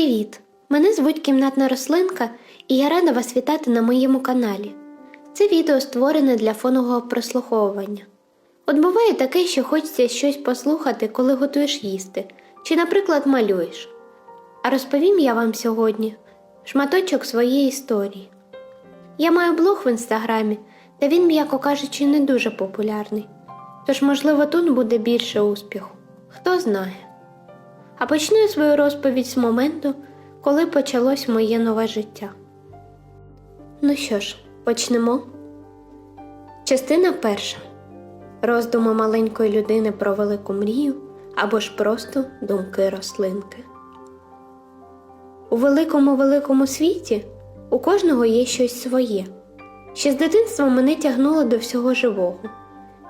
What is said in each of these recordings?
Привіт! Мене звуть Кімнатна рослинка, і я рада вас вітати на моєму каналі. Це відео створене для фонового прослуховування. От буває таке, що хочеться щось послухати, коли готуєш їсти, чи, наприклад, малюєш. А розповім я вам сьогодні шматочок своєї історії. Я маю блог в інстаграмі, та він, м'яко кажучи, не дуже популярний. Тож, можливо, тут буде більше успіху. Хто знає. А почну свою розповідь з моменту, коли почалось моє нове життя. Ну що ж, почнемо. Частина перша. Роздуми маленької людини про велику мрію або ж просто думки рослинки. У великому великому світі у кожного є щось своє. Ще з дитинства мене тягнуло до всього живого.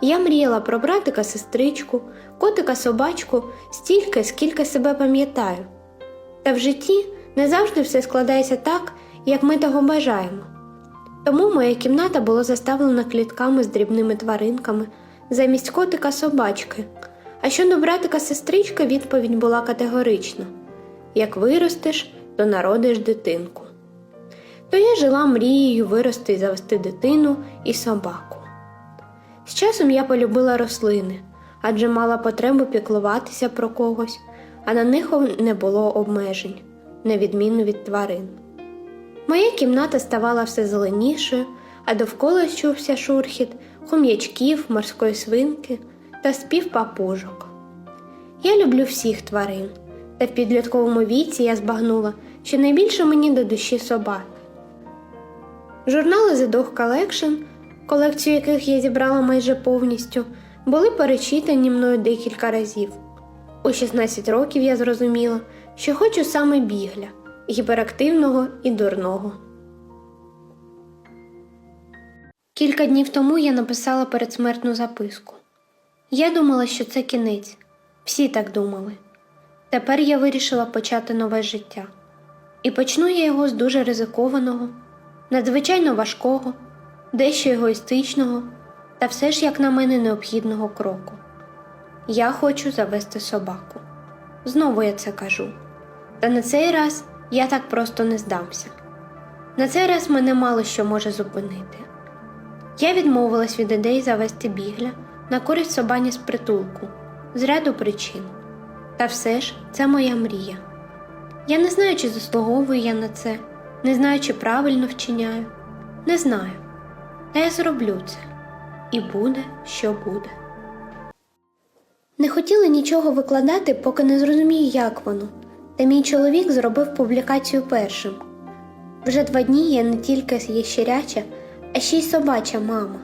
Я мріяла про братика, сестричку, котика, собачку стільки, скільки себе пам'ятаю. Та в житті не завжди все складається так, як ми того бажаємо. Тому моя кімната була заставлена клітками з дрібними тваринками замість котика собачки. А щодо братика сестрички відповідь була категорична як виростеш, то народиш дитинку. То я жила мрією вирости і завести дитину і собаку. З часом я полюбила рослини, адже мала потребу піклуватися про когось, а на них не було обмежень, на відміну від тварин. Моя кімната ставала все зеленішою, а довкола чувся шурхіт хом'ячків, морської свинки та спів папужок. Я люблю всіх тварин, та в підлітковому віці я збагнула, що найбільше мені до душі собак. Журнали The Dog Collection, колекцію яких я зібрала майже повністю, були перечитані мною декілька разів. У 16 років я зрозуміла, що хочу саме бігля, гіперактивного і дурного. Кілька днів тому я написала передсмертну записку. Я думала, що це кінець. Всі так думали. Тепер я вирішила почати нове життя. І почну я його з дуже ризикованого, надзвичайно важкого, дещо егоїстичного та все ж, як на мене, необхідного кроку. Я хочу завести собаку. Знову я це кажу. Та на цей раз я так просто не здамся. На цей раз мене мало що може зупинити. Я відмовилась від ідеї завести бігля на користь собані з притулку з ряду причин. Та все ж це моя мрія. Я не знаю, чи заслуговую я на це, не знаю, чи правильно вчиняю, не знаю. Та я зроблю це, і буде, що буде. Не хотіла нічого викладати, поки не зрозумію, як воно, та мій чоловік зробив публікацію першим. Вже два дні я не тільки ящеряча, а ще й собача мама.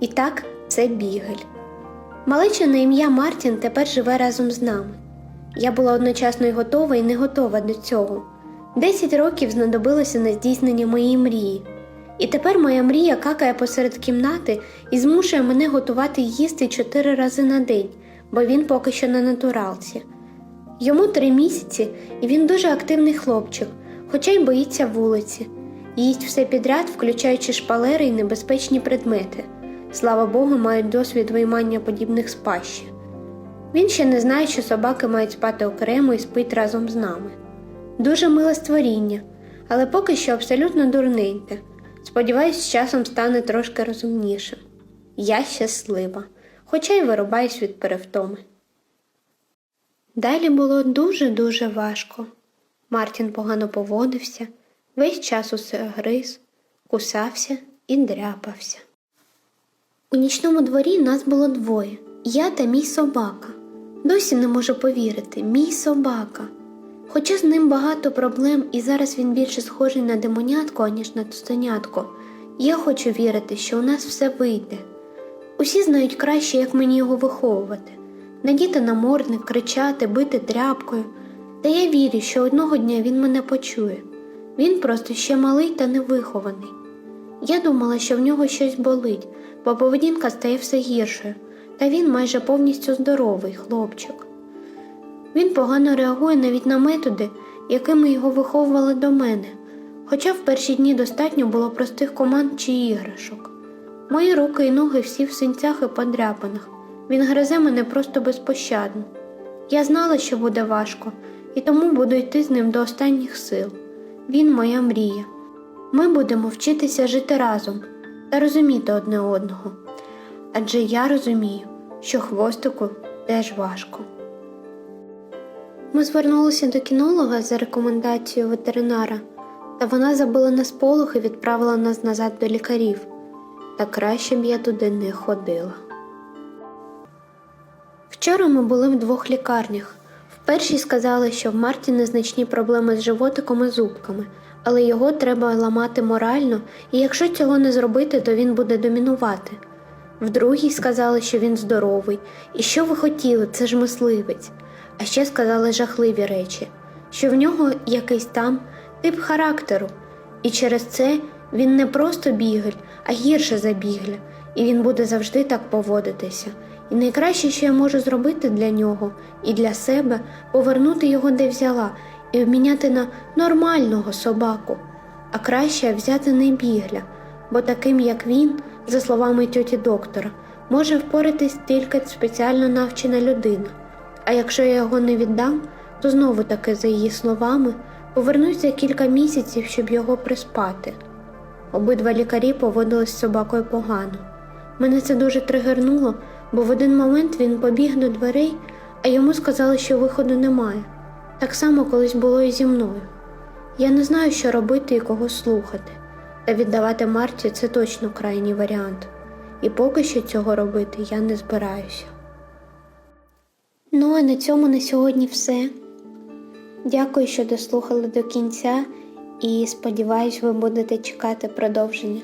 І так це бігель. Малеча на ім'я Мартін тепер живе разом з нами. Я була одночасно й готова і не готова до цього. Десять років знадобилося на здійснення моєї мрії. І тепер моя мрія какає посеред кімнати і змушує мене готувати їсти чотири рази на день, бо він поки що на натуралці. Йому три місяці, і він дуже активний хлопчик, хоча й боїться вулиці. Їсть все підряд, включаючи шпалери і небезпечні предмети. Слава Богу, мають досвід виймання подібних з пащі. Він ще не знає, що собаки мають спати окремо і спить разом з нами. Дуже миле створіння, але поки що абсолютно дурненьке. Сподіваюсь, з часом стане трошки розумнішим. Я щаслива, хоча й вирубаюсь від перевтоми. Далі було дуже-дуже важко. Мартін погано поводився, весь час усе гриз, кусався і дряпався. У нічному дворі нас було двоє я та мій собака. Досі не можу повірити, мій собака. Хоча з ним багато проблем, і зараз він більше схожий на демонятку, аніж на тустонятко, я хочу вірити, що у нас все вийде. Усі знають краще, як мені його виховувати, надіти намордник, кричати, бити тряпкою. Та я вірю, що одного дня він мене почує. Він просто ще малий та невихований. Я думала, що в нього щось болить, бо поведінка стає все гіршою, та він майже повністю здоровий хлопчик. Він погано реагує навіть на методи, якими його виховували до мене, хоча в перші дні достатньо було простих команд чи іграшок. Мої руки і ноги всі в синцях і подряпинах. Він гризе мене просто безпощадно. Я знала, що буде важко, і тому буду йти з ним до останніх сил. Він моя мрія. Ми будемо вчитися жити разом та розуміти одне одного. Адже я розумію, що хвостику теж важко. Ми звернулися до кінолога за рекомендацією ветеринара, та вона забила на сполох і відправила нас назад до лікарів. Та краще б я туди не ходила. Вчора ми були в двох лікарнях. В першій сказали, що в Марті незначні проблеми з животиком і зубками, але його треба ламати морально, і якщо цього не зробити, то він буде домінувати. В другій сказали, що він здоровий, і що ви хотіли, це ж мисливець. А ще сказали жахливі речі, що в нього якийсь там тип характеру, і через це він не просто бігель, а гірше за бігля, і він буде завжди так поводитися. І найкраще, що я можу зробити для нього і для себе, повернути його де взяла і обміняти на нормального собаку, а краще взяти не бігля, бо таким, як він, за словами тьоті доктора, може впоратись тільки спеціально навчена людина. А якщо я його не віддам, то знову таки, за її словами, повернусь за кілька місяців, щоб його приспати. Обидва лікарі поводились з собакою погано. Мене це дуже тригернуло, бо в один момент він побіг до дверей, а йому сказали, що виходу немає. Так само колись було і зі мною. Я не знаю, що робити і кого слухати, та віддавати Марті це точно крайній варіант, і поки що цього робити я не збираюся. Ну, а на цьому на сьогодні все. Дякую, що дослухали до кінця, і сподіваюсь, ви будете чекати продовження.